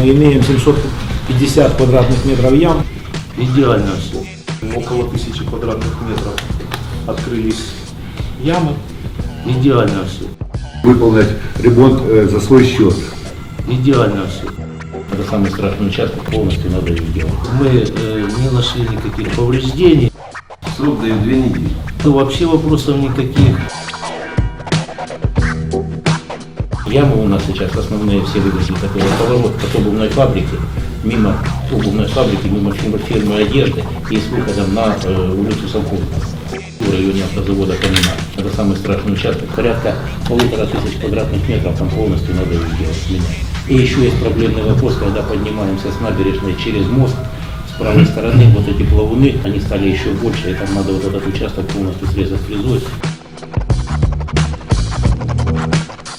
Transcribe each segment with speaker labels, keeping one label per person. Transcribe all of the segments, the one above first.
Speaker 1: Мы имеем 750 квадратных метров ям.
Speaker 2: Идеально все.
Speaker 3: Около тысячи квадратных метров открылись ямы.
Speaker 2: Идеально все.
Speaker 4: выполнять ремонт э, за свой счет.
Speaker 2: Идеально все.
Speaker 5: Это самый страшный участок, полностью надо его делать.
Speaker 2: Мы э, не нашли никаких повреждений.
Speaker 6: Срок даю две недели.
Speaker 2: Ну, вообще вопросов никаких.
Speaker 5: Ямы у нас сейчас основные все выглядят такой поворот от обувной фабрики, мимо обувной фабрики, мимо фирмы, одежды и с выходом на э, улицу Совхозную в районе автозавода Камина. Это самый страшный участок. Порядка полутора тысяч квадратных метров, там полностью надо его делать, менять. И еще есть проблемный вопрос, когда поднимаемся с набережной через мост, с правой стороны вот эти плавуны, они стали еще больше, и там надо вот этот участок полностью срезать фрезой.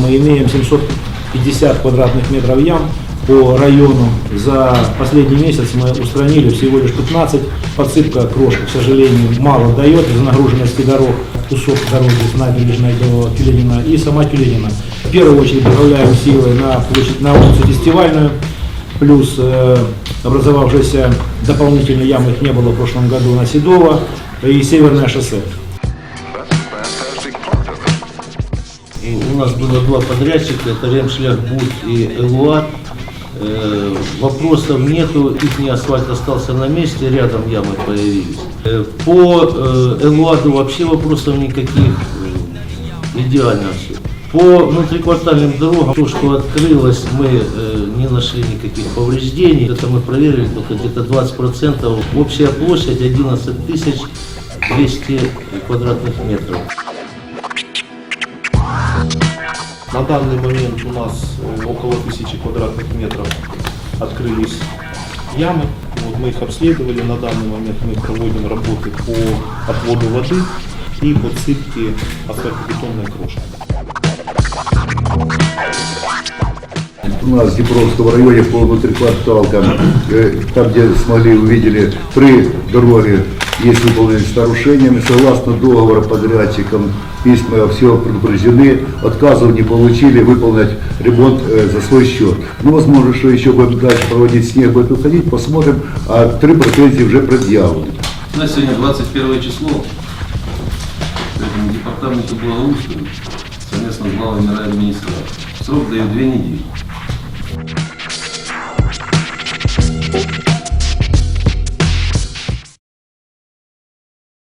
Speaker 1: Мы имеем 750 квадратных метров ям по району. За последний месяц мы устранили всего лишь 15. Подсыпка крошки, к сожалению, мало дает из-за нагруженности дорог. Кусок дороги с набережной до Тюленина и сама Тюленина. В первую очередь направляем силы на, площадь, на улицу Фестивальную. Плюс э, образовавшиеся дополнительные ямы, их не было в прошлом году на Седово и Северное шоссе.
Speaker 2: И у нас было два подрядчика, это Ремшлях-Буд и Элуат. Э, вопросов нету, их асфальт остался на месте, рядом ямы появились. Э, по э, Элуаду вообще вопросов никаких, э, идеально все. По внутриквартальным дорогам, то, что открылось, мы э, не нашли никаких повреждений. Это мы проверили только где-то 20%. Общая площадь 11 тысяч 200 квадратных метров.
Speaker 3: На данный момент у нас э, около тысячи квадратных метров открылись ямы. Вот мы их обследовали. На данный момент мы проводим работы по отводу воды и подсыпке асфальтобетонной крошки.
Speaker 4: У нас в Днепровском районе по внутрикварталкам, э, там где смогли, увидели, три дороги есть выполнены с нарушениями. Согласно договору подрядчикам, письма все предупреждены, отказов не получили выполнять ремонт э, за свой счет. Ну, возможно, что еще будем дальше проводить снег, будет уходить, посмотрим, а три претензии уже предъявлены.
Speaker 6: У нас сегодня 21 число. Поэтому департаменту благоустройства совместно с главами райадминистрации. Срок даю две недели.